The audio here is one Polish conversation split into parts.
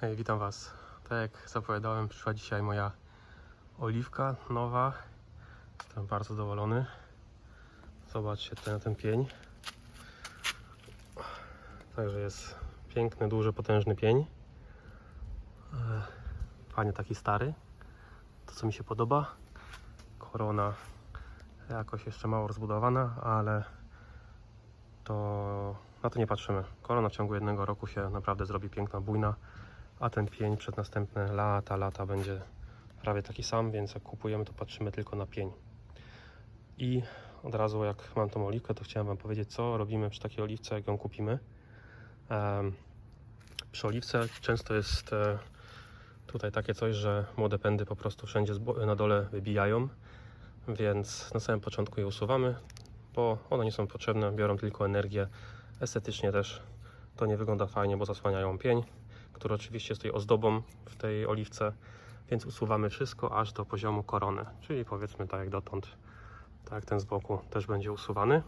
Hej, witam Was. Tak jak zapowiadałem, przyszła dzisiaj moja oliwka nowa. Jestem bardzo zadowolony. Zobaczcie na ten pień. Także jest piękny, duży, potężny pień. E, Fajnie taki stary. To co mi się podoba. Korona jakoś jeszcze mało rozbudowana, ale to na to nie patrzymy. Korona w ciągu jednego roku się naprawdę zrobi piękna, bujna, a ten pień przez następne lata, lata będzie prawie taki sam, więc jak kupujemy, to patrzymy tylko na pień. I od razu jak mam tą oliwkę, to chciałem Wam powiedzieć, co robimy przy takiej oliwce, jak ją kupimy. Przy oliwce często jest e, tutaj takie coś, że młode pędy po prostu wszędzie na dole wybijają, więc na samym początku je usuwamy, bo one nie są potrzebne, biorą tylko energię. Estetycznie też to nie wygląda fajnie, bo zasłaniają pień, który oczywiście jest tutaj ozdobą w tej oliwce, więc usuwamy wszystko aż do poziomu korony, czyli powiedzmy tak jak dotąd, tak ten z boku też będzie usuwany.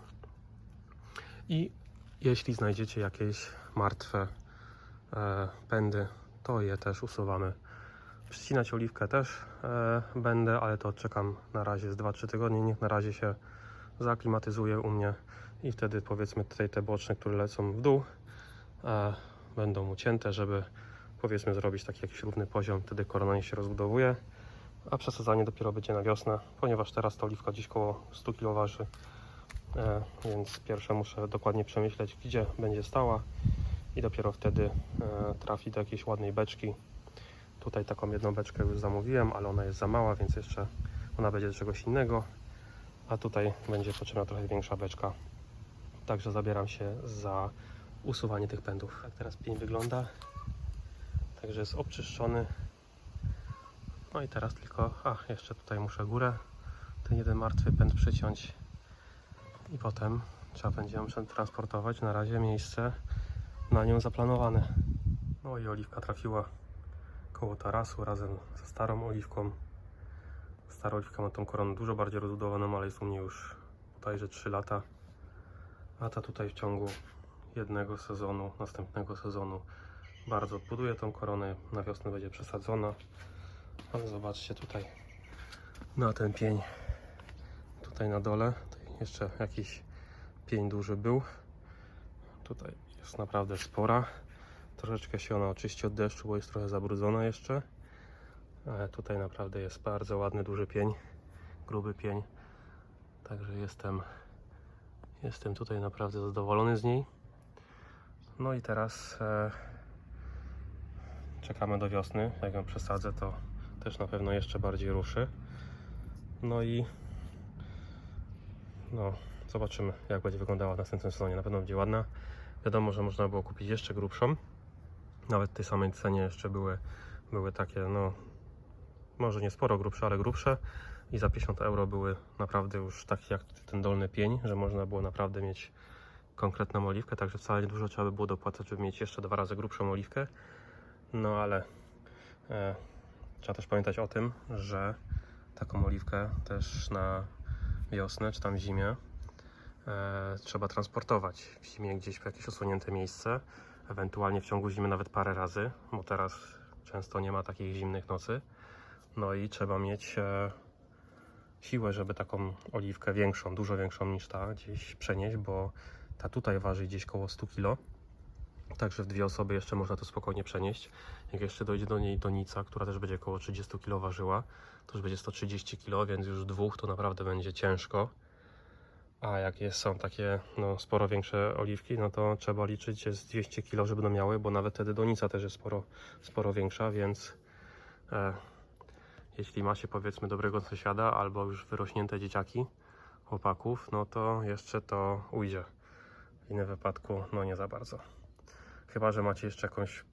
I jeśli znajdziecie jakieś martwe e, pędy, to je też usuwamy. Przycinać oliwkę też e, będę, ale to czekam na razie z 2-3 tygodnie. Niech na razie się zaaklimatyzuje u mnie i wtedy powiedzmy tutaj te boczne, które lecą w dół, e, będą ucięte, żeby powiedzmy zrobić taki jakiś równy poziom. Wtedy korona nie się rozbudowuje, a przesadzanie dopiero będzie na wiosnę, ponieważ teraz ta oliwka gdzieś koło 100 kg waży. E, więc pierwsze muszę dokładnie przemyśleć, gdzie będzie stała i dopiero wtedy e, trafi do jakiejś ładnej beczki. Tutaj taką jedną beczkę już zamówiłem, ale ona jest za mała, więc jeszcze ona będzie do czegoś innego. A tutaj będzie potrzebna trochę większa beczka. Także zabieram się za usuwanie tych pędów. Tak teraz pień wygląda. Także jest obczyszczony. No i teraz tylko, a jeszcze tutaj muszę górę, ten jeden martwy pęd przyciąć i potem trzeba będzie ją przetransportować. Na razie miejsce na nią zaplanowane. No i oliwka trafiła koło tarasu razem ze starą oliwką. Stara oliwka ma tą koronę dużo bardziej rozbudowaną, ale jest u mnie już bodajże 3 lata. A ta tutaj w ciągu jednego sezonu, następnego sezonu bardzo odbuduje tą koronę. Na wiosnę będzie przesadzona. Ale zobaczcie tutaj na ten pień. Tutaj na dole tutaj jeszcze jakiś pień duży był. Tutaj jest naprawdę spora. Troszeczkę się ona oczyści od deszczu, bo jest trochę zabrudzona jeszcze. Ale tutaj naprawdę jest bardzo ładny, duży pień, gruby pień. Także jestem, jestem tutaj naprawdę zadowolony z niej. No i teraz e, czekamy do wiosny. Jak ją przesadzę, to też na pewno jeszcze bardziej ruszy. No i no, zobaczymy, jak będzie wyglądała w następnym sezonie. Na pewno będzie ładna. Wiadomo, że można było kupić jeszcze grubszą. Nawet w tej samej cenie jeszcze były, były takie, no, może nie sporo grubsze, ale grubsze. I za 50 euro były naprawdę już takie jak ten dolny pień, że można było naprawdę mieć konkretną oliwkę. Także wcale nie dużo trzeba by było dopłacać, żeby mieć jeszcze dwa razy grubszą oliwkę. No ale e, trzeba też pamiętać o tym, że taką oliwkę też na wiosnę czy tam zimie e, trzeba transportować. W zimie gdzieś w jakieś osłonięte miejsce, ewentualnie w ciągu zimy nawet parę razy, bo teraz często nie ma takich zimnych nocy. No i trzeba mieć e, siłę, żeby taką oliwkę większą, dużo większą niż ta gdzieś przenieść, bo ta tutaj waży gdzieś koło 100 kg. Także w dwie osoby jeszcze można to spokojnie przenieść. Jak jeszcze dojdzie do niej donica, która też będzie około 30 kg ważyła, to już będzie 130 kg, więc już dwóch to naprawdę będzie ciężko. A jak jest, są takie no, sporo większe oliwki, no to trzeba liczyć z 200 kg, żeby one miały, bo nawet wtedy donica też jest sporo, sporo większa, więc e, jeśli ma się powiedzmy dobrego sąsiada albo już wyrośnięte dzieciaki, chłopaków, no to jeszcze to ujdzie. W innym wypadku, no nie za bardzo. Chyba, że macie jeszcze jakąś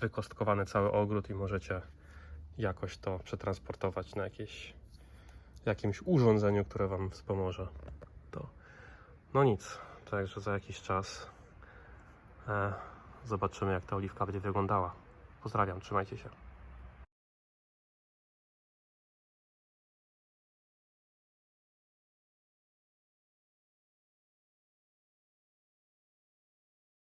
wykostkowany cały ogród i możecie jakoś to przetransportować na jakieś, jakimś urządzeniu, które Wam wspomoże. To no nic, także za jakiś czas e, zobaczymy, jak ta oliwka będzie wyglądała. Pozdrawiam, trzymajcie się.